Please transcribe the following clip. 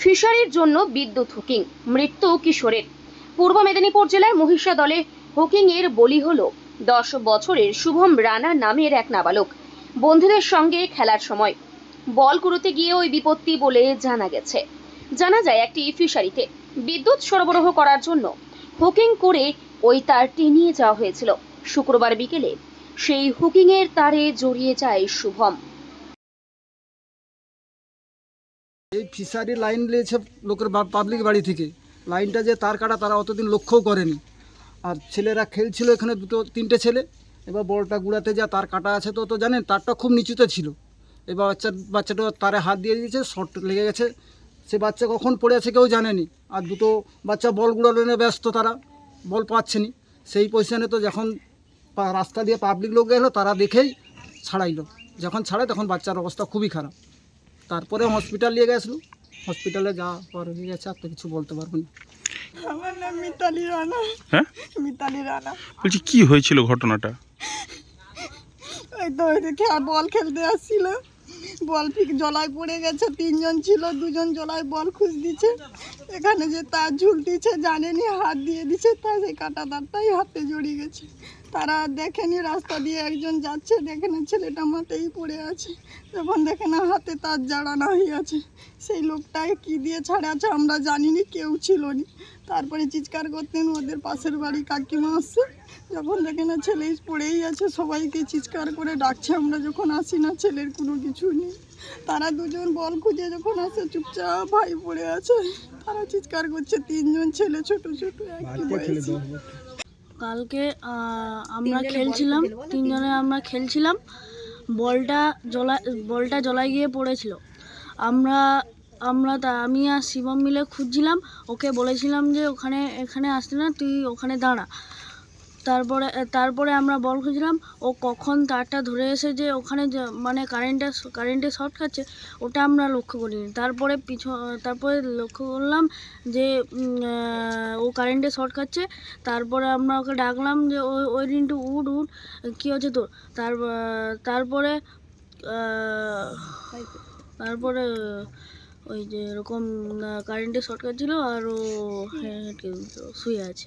ফিশারির জন্য বিদ্যুৎ হুকিং। মৃত্যু কিশোরের। পূর্ব মেদিনীপুর জেলার মহিষা দলে হুকিং এর বলি হল, দশ বছরের শুভম রানা নামের এক নাবালক। বন্ধুদের সঙ্গে খেলার সময়। বল কুড়োতে গিয়ে ওই বিপত্তি বলে জানা গেছে। জানা যায় একটি ফিশারিতে বিদ্যুৎ সরবরাহ করার জন্য হুকিং করে ওই তারটি নিয়ে যাওয়া হয়েছিল। শুক্রবার বিকেলে সেই হুকিং এর তারে জড়িয়ে যায় শুভম। এই ফিশারি লাইন নিয়েছে লোকের পাবলিক বাড়ি থেকে। লাইনটা যে তার কাটা, তারা অতদিন লক্ষ্যও করেনি। আর ছেলেরা খেলছিল এখানে দুটো, তিনটে ছেলে। এবার বলটা গুড়াতে যা তার কাটা আছে তো তো জানেন, তারটা খুব নিচুতে ছিল। এবার বাচ্চা, বাচ্চাটা তারে হাত দিয়ে দিয়েছে, শর্ট লেগে গেছে। সে বাচ্চা কখন পড়ে আছে কেউ জানেনি। আর দুটো বাচ্চা বল গুড়ানো নিয়ে ব্যস্ত তারা, বল পাচ্ছেনি। সেই পজিশনে তো যখন রাস্তা দিয়ে পাবলিক লোক গেলো তারা দেখেই ছাড়াইলো। যখন ছাড়ায় তখন বাচ্চার অবস্থা খুবই খারাপ। তারপরে হসপিটাল নিয়ে গেছিল। হসপিটালে যা পর হয়ে গেছে আর তো কিছু বলতে পারব না। আমার নাম মিতালি রানা। হ্যাঁ? মিতালি রানা। বলছি কি হয়েছিল ঘটনাটা? ওই তো বল খেলতে আসছিল। বল ঠিক জলায় পড়ে গেছে তিনজন ছিল দুজন জলায় বল খুঁজ দিচ্ছে এখানে যে তার ঝুল ঝুলতিছে জানেনি হাত দিয়ে দিছে তা সেই কাটা তারটাই হাতে জড়িয়ে গেছে। তারা দেখেনি রাস্তা দিয়ে একজন যাচ্ছে দেখে না ছেলেটা মাঠেই পড়ে আছে। যখন দেখে না হাতে তার জাড়ানো আছে। সেই লোকটাকে কি দিয়ে ছাড়াচ্ছে আমরা জানিনি কেউ ছিল নি। তারপরে চিৎকার করতেন ওদের পাশের বাড়ি কাকিমা আসছে। যখন দেখে না ছেলে পড়েই আছে সবাইকে চিৎকার করে ডাকছে আমরা যখন আসি না ছেলের কোনো কিছু নেই। তারা দুজন বল খুঁজে যখন আসে চুপচাপ ভাই পড়ে আছে। তারা চিৎকার করছে তিনজন ছেলে ছোট ছোট একই বয়সী। কালকে আমরা খেলছিলাম তিনজনে? আমরা খেলছিলাম। বলটা জলা বলটা জলায় গিয়ে পড়েছিল। আমরা আমরা তা আমি আর শিবম মিলে খুঁজছিলাম। ওকে বলেছিলাম যে ওখানে এখানে আসতে না তুই ওখানে দাঁড়া। তারপরে তারপরে আমরা বল খুঁজলাম ও কখন তারটা ধরে এসে যে ওখানে মানে কারেন্টটা কারেন্টে শর্ট খাচ্ছে ওটা আমরা লক্ষ্য করিনি। তারপরে পিছ তারপরে লক্ষ্য করলাম যে ও কারেন্টে শর্ট খাচ্ছে তারপরে আমরা ওকে ডাকলাম যে ওই ওই দিনটু উঠ উঠ কী হচ্ছে তোর? তার তারপরে তারপরে ওই যে এরকম কারেন্টে শর্ট খাচ্ছিলো আর ও হ্যাঁ, শুয়ে আছে।